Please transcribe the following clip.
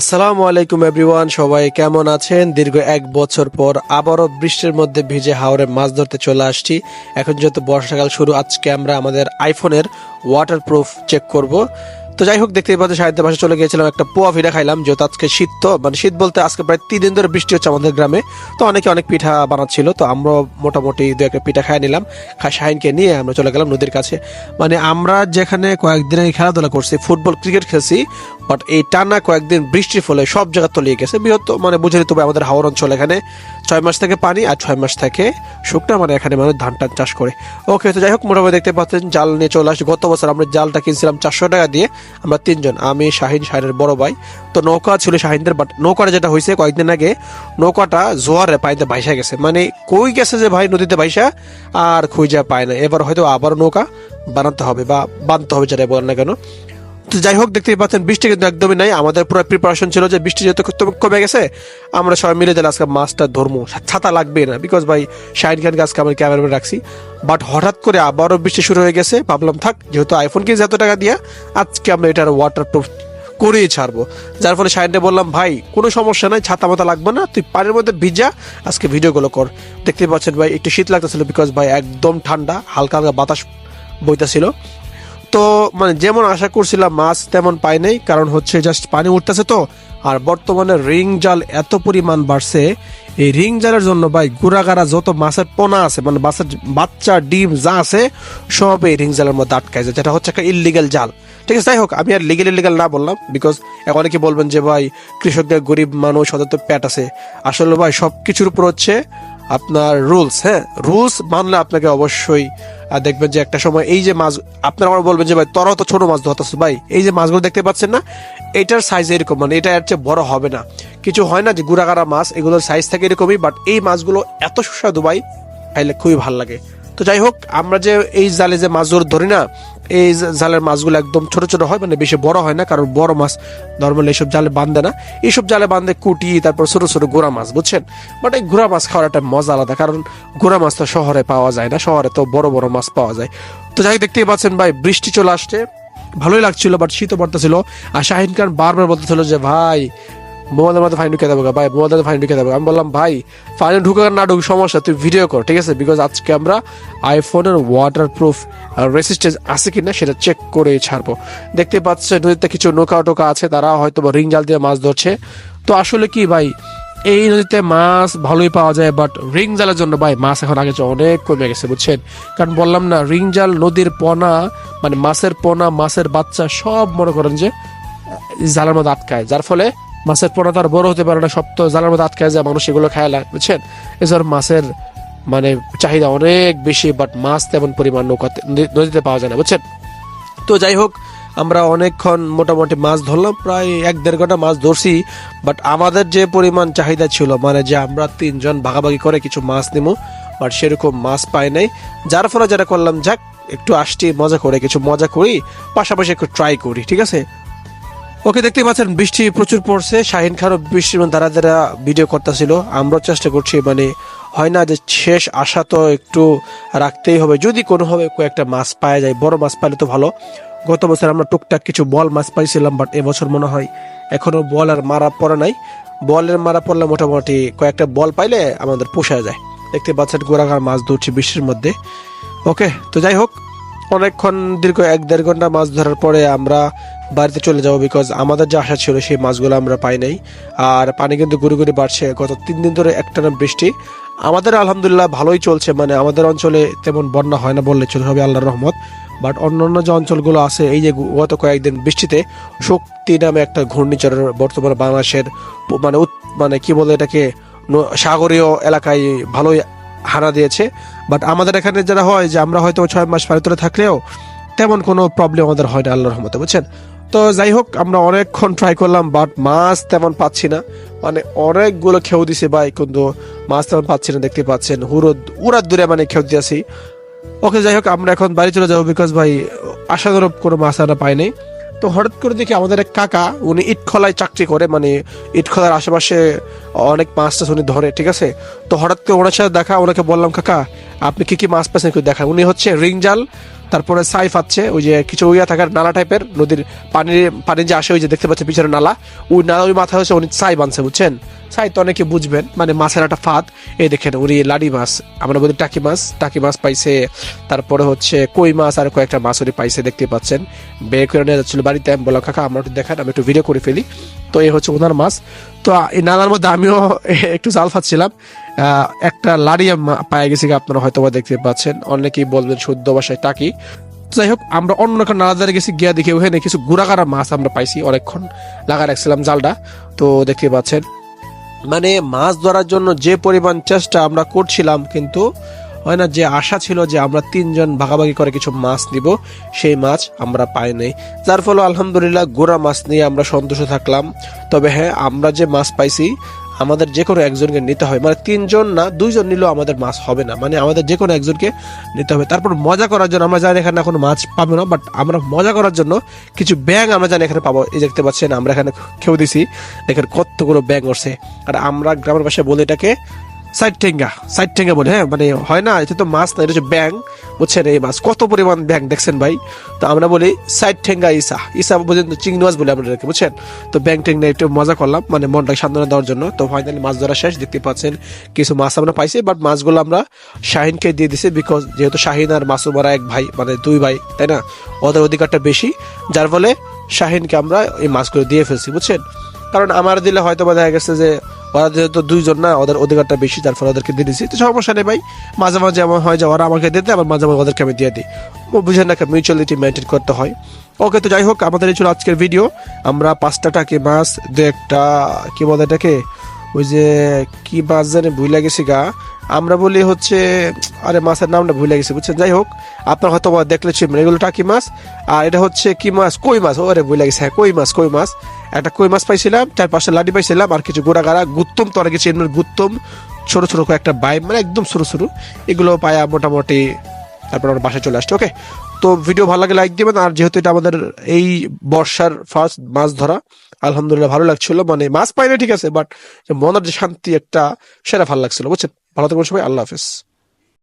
আসসালামু আলাইকুম এভরিওয়ান, সবাই কেমন আছেন? দীর্ঘ এক বছর পর আবারও বৃষ্টির মধ্যে ভিজে হাওড়ে মাছ ধরতে চলে আসছি। এখন যেহেতু বর্ষাকাল শুরু, আজকে আমরা আমাদের আইফোনের ওয়াটারপ্রুফ চেক করব। তো যাই হোক, দেখতেই পাচ্ছি, সাহিত্যের পাশে চলে গিয়েছিলাম একটা পোয়া পিঠা খাইলাম, যেহেতু আজকে শীত তো। মানে শীত বলতে আজকে প্রায় তিন দিন ধরে বৃষ্টি হচ্ছে আমাদের গ্রামে। তো অনেকে অনেক পিঠা বানাচ্ছিল, তো আমরা মোটামুটি দু একটা পিঠা খাই নিলাম, খাই শাহিনকে নিয়ে আমরা চলে গেলাম নদীর কাছে। মানে আমরা যেখানে কয়েকদিন আগে খেলাধুলা করছি, ফুটবল, ক্রিকেট খেলছি বাট এই টানা কয়েকদিন বৃষ্টির ফলে সব জায়গা তলিয়ে গেছে। বৃহত্ত মানে বুঝে নিতে হবে আমাদের হাওড় অঞ্চল এখানে। ছয় মাস থেকে পানি আর ছয় মাস থেকে শুকনা মানে এখানে মানুষ ধান টান চাষ করে। ওকে তো যাই হোক মোটামুটি দেখতে পাচ্ছেন, জাল নিয়ে চলে আসছি। গত বছর আমরা জালটা কিনছিলাম চারশো টাকা দিয়ে। আমরা তিনজন, আমি, শাহিন, শাহিনের বড় ভাই। তো নৌকা ছিল শাহিনদের বাট নৌকাটা যেটা হয়েছে কয়েকদিন আগে, নৌকাটা জোয়ারে পানিতে ভাইসা গেছে। মানে কই গেছে যে ভাই নদীতে ভাইসা আর খুঁজে পায় না। এবার হয়তো আবার নৌকা বানাতে হবে বা বানতে হবে যেটা বলেন না কেন। তো যাই হোক, দেখতেই পাচ্ছেন, বৃষ্টি কিন্তু একদমই নাই। আমাদের পুরো প্রিপারেশন ছিল যে বৃষ্টি যেহেতু কমে গেছে, আমরা সবাই মিলে দিলে আজকে মাছটা ধরবো। ছাতা লাগবে না বিকজ ভাই, শাহিন খানকে আজকে আমার ক্যামেরাম্যান রাখছি। বাট হঠাৎ করে আবারও বৃষ্টি শুরু হয়ে গেছে, ভাবলাম থাক, যেহেতু আইফোন কিনছে এত টাকা দিয়া, আজকে আমরা এটার ওয়াটার প্রুফ করেই ছাড়বো। যার ফলে শাহিনকে বললাম, ভাই, কোনো সমস্যা নাই, ছাতা মাথা লাগবে না, তুই পানির মধ্যে ভিজা, আজকে ভিডিওগুলো কর। দেখতে পাচ্ছেন ভাই, একটু শীত লাগতেছিল বিকজ ভাই, একদম ঠান্ডা, হালকা হালকা বাতাস বইতেছিল। তো মানে যেমন আশা করছিলাম মাছ তেমন পাই নাই, কারণ হচ্ছে জাস্ট পানি উঠতেছে তো, আর বর্তমানে রিং জাল এত পরিমাণ বাড়ছে। এই রিং জালের জন্য ভাই গুড়াগাড়া যত মাছের পোনা আছে মানে মাছের বাচ্চা, ডিম যা আছে, সব এই রিং জালের মধ্যে আটকায় যায়, যেটা হচ্ছে একটা ইলিগাল জাল। ঠিক আছে, যাই হোক, আমি আর লিগেল ইলিগাল না বললাম বিকজ অনেকে বলবেন যে ভাই কৃষকদের গরিব মানুষ, ওদের তো প্যাট আছে। আসলে ভাই সব কিছুর উপর হচ্ছে আপনার রুলস হ্যাঁ? রুলস মানলে আপনাকে অবশ্যই আহ, দেখবেন যে একটা সময় এই যে মাছ আপনারা আমার বলবেন যে ভাই তরা তো ছোট মাছ ধরতেছো ভাই। এই যে মাছগুলো দেখতে পাচ্ছেন না এটার সাইজ এরকম মানে এটা এর চেয়ে বড় হবে না। কিছু হয় না যে গুড়াগাড়া মাছ এগুলোর সাইজ থাকে এরকমই বাট এই মাছগুলো এত সুস্বাদু ভাই খাইলে খুবই ভালো লাগে। তো যাই হোক আমরা যে এই জালে যে মাছ ধরি না এই জালের মাছগুলো একদম ছোট ছোট হয় মানে বেশি বড় হয় না, কারণ বড় মাছ নর্মালি এইসব জালে বাঁধে না। এইসব জালে বাঁধে কুটি, তারপর ছোট ছোট গোড়া মাছ, বুঝছেন? বাট এই গোড়া মাছ খাওয়ার একটা মজা আলাদা, কারণ গোড়া মাছ তো শহরে পাওয়া যায় না, শহরে তো বড় বড় মাছ পাওয়া যায়। তো যাই দেখতেই পাচ্ছেন ভাই, বৃষ্টি চলে আসছে। ভালোই লাগছিল বাট শীতও পড়তেছিল। আর শাহিন খান বারবার বলতেছিল যে, ভাই মোবাইলের মধ্যে ফাইন ঢুকে দেবো ভাই, মোবাইলের ফাইন ঢুকে দেবো আমি বললাম, ভাই, ফাইনে ঢুকে না ঢুক, সমস্যা, তুই ভিডিও কর, ঠিক আছে? বিকজ আজকে আমরা আইফোনের ওয়াটার প্রুফ রেসিস্টেন্স আছে কিনা সেটা চেক করে ছাড়বো। দেখতে পাচ্ছে নদীতে কিছু নৌকা টোকা আছে, তারা হয়তো রিং জাল দিয়ে মাছ ধরছে। তো আসলে কি, ভাই, এই নদীতে মাছ ভালোই পাওয়া যায় বাট রিং জালের জন্য, ভাই, মাছ এখন আগে অনেক কমে গেছে, বুঝছেন? কারণ বললাম না, রিং জাল, নদীর পোনা মানে মাছের পোনা, মাছের বাচ্চা সব মনে করেন যে জালের মধ্যে আটকায়। যার ফলে মাছের পোনা তো আর বড় হতে পারে না, সব তো জালের মধ্যে আটকায় যায়, মানুষ এগুলো খায় না, বুঝছেন? এছাড়া মাছের মানে চাহিদা অনেক বেশি বাট মাছ তেমন পরিমাণ নৌকাতে নদীতে পাওয়া যায় না, বুঝছেন? তো যাই হোক, আমরা অনেকক্ষণ মোটামুটি মাছ ধরলাম, প্রায় এক দেড় ঘণ্টা মাছ ধরছি বাট আমাদের যে পরিমাণ চাহিদা ছিল মানে যে আমরা তিনজন ভাগাভাগি করে কিছু মাছ নিবো বাট সেরকম মাছ পাই নাই, যার ফলে যেটা করলাম, যাক, একটু আসছি, মজা করে, কিছু মজা করি, পাশাপাশি একটু ট্রাই করি, ঠিক আছে? ওকে দেখতে পাচ্ছেন, বৃষ্টি প্রচুর পড়ছে, শাহিন খানও বৃষ্টির মধ্যে দাঁড়া দাঁড়া ভিডিও করতেছিল, আমরাও চেষ্টা করছি মানে হয় না যে শেষ আশা তো একটু রাখতেই হবে, যদি কোনোভাবে কয়েকটা মাছ পাওয়া যায়, বড় মাছ পাইলে তো ভালো। গত বছর আমরা টুকটাক কিছু বল মাছ পাইছিলাম বাট এবছর মনে হয় এখনও বল আর মারা পড়ে নাই। বলের মারা পড়লে মোটামুটি কয়েকটা বল পাইলে আমাদের পোষা যায়। দেখতে পাচ্ছেন গোড়াঘাট মাছ ধরছি বৃষ্টির মধ্যে। ওকে, তো যাই হোক, অনেকক্ষণ, দীর্ঘ এক দেড় ঘণ্টা মাছ ধরার পরে আমরা বাড়িতে চলে যাব বিকজ আমাদের যে আশা ছিল সেই মাছগুলো আমরা পাই নাই। আর পানি কিন্তু গুড়ি গুড়ি বাড়ছে। গত তিন দিন ধরে একটানা বৃষ্টি। আমাদের আলহামদুলিল্লাহ ভালোই চলছে। মানে আমাদের অঞ্চলে তেমন বন্যা হয় না বললে চলে হবে আল্লাহর রহমত। বাট অন্যান্য যে অঞ্চলগুলো আছে, এই যে গত কয়েকদিন বৃষ্টিতে শক্তি নামে একটা ঘূর্ণিঝড়ের বর্তমানে বাংলাদেশের মানে মানে কি বলে এটাকে সাগরীয় এলাকায় ভালোই হানা দিয়েছে। বাট আমাদের এখানে যারা হয় যে আমরা হয়তো ছয় মাস পারিতরে থাকলেও তেমন কোনো প্রবলেম আমাদের হয় না, আল্লাহর রহমতে, বুঝছেন? তো যাই হোক, আমরা অনেকক্ষণ ট্রাই করলাম বাট মাছ তেমন পাচ্ছি না। মানে অনেকগুলো খেউ দিছে ভাই, কিন্তু মাছ তেমন পাচ্ছি না, দেখতে পাচ্ছেন হুরো উড়ার দূরে মানে খেউ দিয়েছি ওকে, যাই হোক, আমরা এখন বাড়ি চলে যাব বিকজ ভাই, আশানুরূপ কোনো মাছ আমরা পাইনি তো হঠাৎ করে দেখি আমাদের এক কাকা, উনি ইটখলায় চাকরি করে মানে ইটখলার আশেপাশে অনেক মাছ টাছ উনি ধরে, ঠিক আছে? তো হঠাৎ করে ওনার সাথে দেখা, ওনাকে বললাম, কাকা, আপনি কি কি মাছ পাচ্ছেন একটু দেখা উনি হচ্ছে রিং জাল তারপরে সাইফ আছে, ওই যে কিছু উইয়া থাকার নালা টাইপের নদীর পানির পানি যে আসে ওই যে দেখতে পাচ্ছে পিছনে নালা। ওই নালা ওই মাথায় হচ্ছে উনি সাইফ আনছে, বুঝছেন? সাই তো অনেকে বুঝবেন মানে মাছের একটা ফাঁদ। এই দেখেন, উনি লাডি মাছ, আমরা বলি টাকি মাছ। টাকি মাছ পাইছে, তারপরে হচ্ছে কই মাছ, আর কয়েকটা মাছ উনি পাইছে, দেখতে পাচ্ছেন। বের করে নিয়ে যাচ্ছিল বাড়িতে, আমি বললাম, কাকা, আমরা একটু দেখান, আমি একটু ভিডিও করে ফেলি। তো এই হচ্ছে ওনার মাছ। তো এই নালার মধ্যে আমিও একটু জাল ফাচ্ছিলাম একটা লাড়িয়া পায়ে গেছি আপনারা হয়তো দেখতে পাচ্ছেন। অনেকেই বলবেন শুদ্ধ ভাষায় টাকি। যাই হোক, আমরা অন্য একটা নালাদারে গেছি, গিয়া দেখি ওখানে কিছু গুড়াগাড়া মাছ আমরা পাইছি অনেকক্ষণ। লাগা রাখছিলাম জালটা। তো দেখতে পাচ্ছেন মানে মাছ ধরার জন্য যে পরিমাণ চেষ্টা আমরা করছিলাম, কিন্তু হয় না যে আশা ছিল যে আমরা তিনজন ভাগাভাগি করে কিছু মাছ নিব, সেই মাছ আমরা পাই নাই। যার ফলে আলহামদুলিল্লাহ গোড়া মাছ নিয়ে আমরা সন্তুষ্ট থাকলাম। তবে হ্যাঁ আমরা যে মাছ পাইছি আমাদের যে কোনো একজনকে নিতে হবে। মানে তিনজন না, দুইজন নিলেও আমাদের মাছ হবে না। মানে আমাদের যে কোনো একজনকে নিতে হবে। তারপর মজা করার জন্য আমরা জানি এখানে এখন মাছ পাবো না বাট আমরা মজা করার জন্য কিছু ব্যাং আমরা জানি এখানে পাবো। এই দেখতে পাচ্ছেন, আমরা এখানে খেয়ে দিছি। এখানে কতগুলো ব্যাং উঠছে। আর আমরা গ্রামের ভাষায় বলে এটাকে সাইড ঠেঙ্গা সাইড ঠেঙ্গা বলে হ্যাঁ মানে হয় না, এটা তো মাছ না, এটা হচ্ছে ব্যাং বুঝছেন? এই মাছ কত পরিমাণ ব্যাং দেখছেন ভাই? তো আমরা বলি সাইড ঠেঙ্গা ইসা ইসা পর্যন্ত চিংড়ি মাছ বলে আমরা বুঝছেন? তো ব্যাং ঠেঙ্গা একটু মজা করলাম মানে মনটাকে সান্ত্বনা দেওয়ার জন্য। তো ফাইনালি মাছ ধরা শেষ, দেখতে পাচ্ছেন কিছু মাছ আমরা পাইছি বাট মাছগুলো আমরা শাহিনকে দিয়ে দিছি বিকজ যেহেতু শাহিন আর মাছু মাসুমারা এক ভাই মানে দুই ভাই, তাই না? ওদের অধিকারটা বেশি, যার ফলে শাহিনকে আমরা এই মাছগুলো দিয়ে ফেলছি, বুঝছেন? কারণ আমার দিলে হয়তো বা দেখা গেছে যে ওরা যেহেতু দুইজন না, ওদের অধিকারটা বেশি তার ফলে ওদেরকে দিয়ে দিচ্ছি তো সমস্যা নেই ভাই। মাঝে মাঝে এমন হয় যে ওরা আমাকে দিতে, আবার মাঝে মাঝে ওদেরকে আমি দিয়ে দিই। ও বুঝেন না মিউচুয়ালিটি মেনটেন করতে হয়। ওকে, তো যাই হোক, আমাদের এই ছিল আজকের ভিডিও আমরা পাঁচটা টাকে মাছ, দু একটা, কি বলে এটাকে? ওই যে কি মাছ জানি ভুলে গেছি গা। আমরা বলি হচ্ছে, আরে মাছের নামটা ভুলে গেছি, বুঝছেন? যাই হোক, আপনার হয়তো দেখলে চিনবেন এগুলো টাকি মাছ? আর এটা হচ্ছে কি মাছ? কই মাছ? ওরে ভুলে গেছে হ্যাঁ কই মাছ কই মাছ? একটা কই মাছ পাইছিলাম চার পাঁচটা লাডি পাইছিলাম, আর কিছু গোড়া গাড়া, গুত্তম, তো অনেকে চিনবেন গুত্তম, ছোট ছোট একটা বাইম মানে একদম ছোট ছোট এগুলো পায়া মোটামুটি তারপর আমরা বাসায় চলে আসছে ওকে তো ভিডিও ভালো লাগে লাইক দিবেন। আর যেহেতু এটা আমাদের এই বর্ষার ফার্স্ট মাছ ধরা, আলহামদুলিল্লাহ ভালো লাগছিল। মানে মাছ পাইনি ঠিক আছে বাট মনের যে শান্তি একটা, সেটা ভালো লাগছিল। বুঝছেন? ভালো থাকবেন সবাই, আল্লাহ হাফেজ।